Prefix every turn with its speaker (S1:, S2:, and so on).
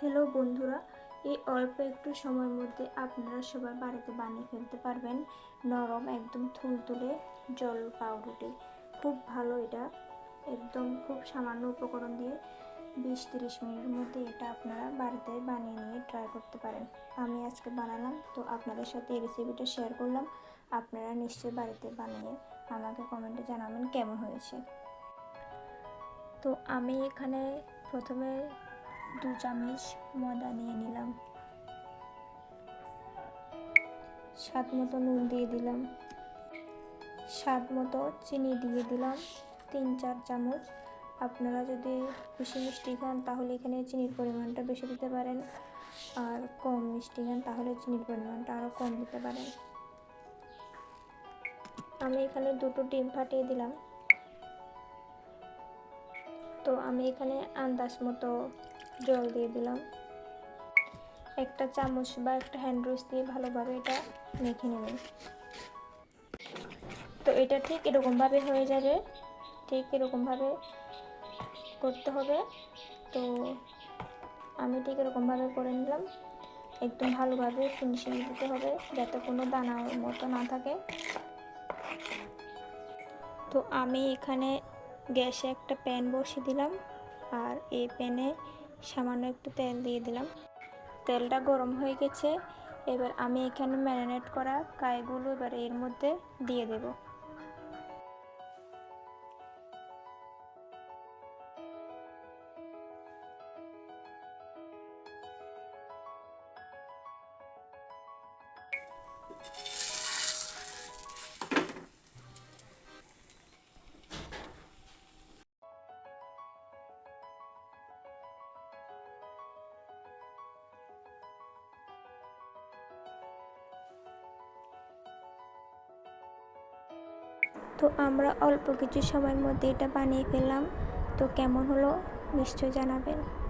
S1: Hello বন্ধুরা, এই অল্প একটু সময়ের মধ্যে আপনারা সবাই বাড়িতে বানিয়ে ফেলতে পারবেন নরম একদম তুলতুলে জল পাউরুটি। খুব ভালো এটা, একদম খুব সামান্য উপকরণ দিয়ে বিশ তিরিশ মিনিটের মধ্যে এটা আপনারা বাড়িতে বানিয়ে নিয়ে ট্রাই করতে পারেন। আমি আজকে বানালাম, তো আপনাদের সাথে এই রেসিপিটা শেয়ার করলাম। আপনারা নিশ্চয়ই বাড়িতে বানিয়ে আমাকে কমেন্টে জানাবেন কেমন হয়েছে। তো আমি এখানে প্রথমে দু চামচ ময়দা নিয়ে নিলাম। স্বাদ মতো নুন দিয়ে দিলাম। স্বাদ মতো চিনি দিয়ে দিলাম। তিন, চার চামচ। আপনারা যদি বেশি মিষ্টি খান, তাহলে এখানে চিনির পরিমাণটা বেশি দিতে পারেন। আর কম মিষ্টি খান, তাহলে চিনির পরিমাণটা আরও কম দিতে পারেন। আমি এখানে দুটো ডিম ফাটিয়ে দিলাম। তো আমি এখানে আন্দাজ মতো জল দিয়ে দিলাম। একটা চামচ বা একটা হ্যান্ড রোজ দিয়ে ভালোভাবে এটা মেখে নেবেন। তো এটা ঠিক এরকমভাবে হয়ে যাবে। ঠিক এরকমভাবে করতে হবে। তো আমি ঠিক এরকমভাবে করে নিলাম। একদম ভালোভাবে ফিনিশিং দিতে হবে যাতে কোনো দানার মতো না থাকে। তো আমি এখানে গ্যাসে একটা প্যান বসিয়ে দিলাম। আর এই প্যানে সামান্য একটু তেল দিয়ে দিলাম। তেলটা গরম হয়ে গেছে, এবার আমি এখানে ম্যারিনেট করা কাইগুলো এবার এর মধ্যে দিয়ে দেব। তো আমরা অল্প কিছু সময়ের মধ্যে এটা বানিয়ে ফেললাম। তো কেমন হলো? নিশ্চয় জানাবেন।